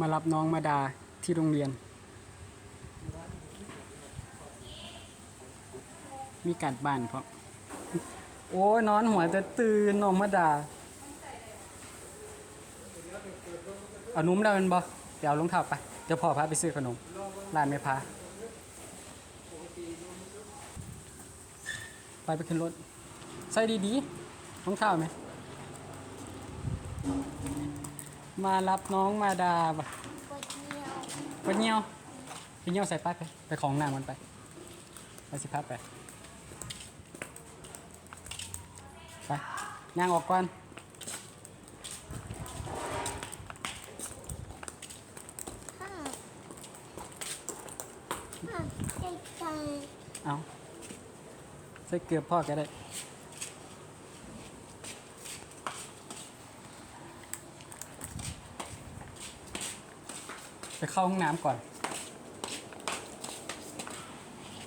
มารับน้องมาดาที่โรงเรียน มีการบ้านเพราะโอ้ยนอนหัวจะตื่นน้องมาดาเอานุ่มได้เป็นบ่เดี๋ยวเอารองเท้าไป เดี๋ยวพ่อพาไปซื้อขนมร้านไม่พาไปไปขึ้นรถ ใส่ดีๆรองเท้าไหม มารับน้องมาดาบ่ปวดเนียวไปเงี้ยวไปเงี้ยวใส่ปั๊กไปไปของหน้ามันไปไปสิพับไปไปย่างออกก่อนข้าข้าใจใจเอาใส่เกลือพ่อก็ได้ ไปเข้าห้องน้ำก่อน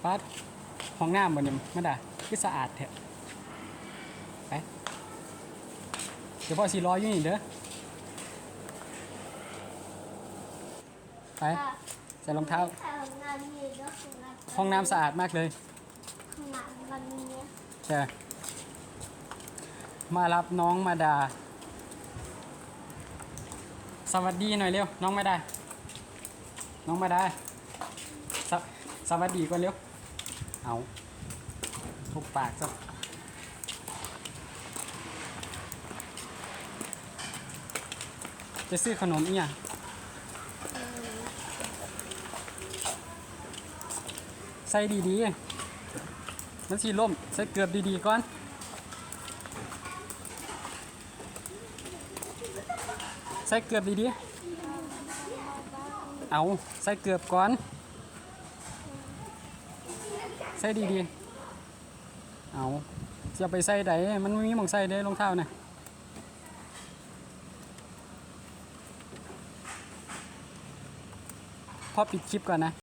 ปัดห้องน้ำบนนี้ไม่ได้คือสะอาดแท้ไปเดี๋ยวพ่อสีร้อยอยู่นี่เด้อไปข้าใส่รองเท้าข้าของงานนี้ก็ของงานห้องน้ำสะอาดมากเลยของงานวันนี้ใช่มารับน้องมาดา สวัสดีหน่อยเร็ว น้องมาดา น้องมาดาสสวัสดีก่อนเร็ว เอาทุกปากซะจะซื้อขนมอีกอย่างใส่ดีๆ มันสีล่ม ใส่เกือบดีๆก่อน ใส่เกือบดีๆ เอาใส่เกือบก่อน ใส่ดีๆ เอาจะไปใส่ไหนมันไม่มีหมองใส่ได้รองเท้านะพอปิดคลิปก่อนนะ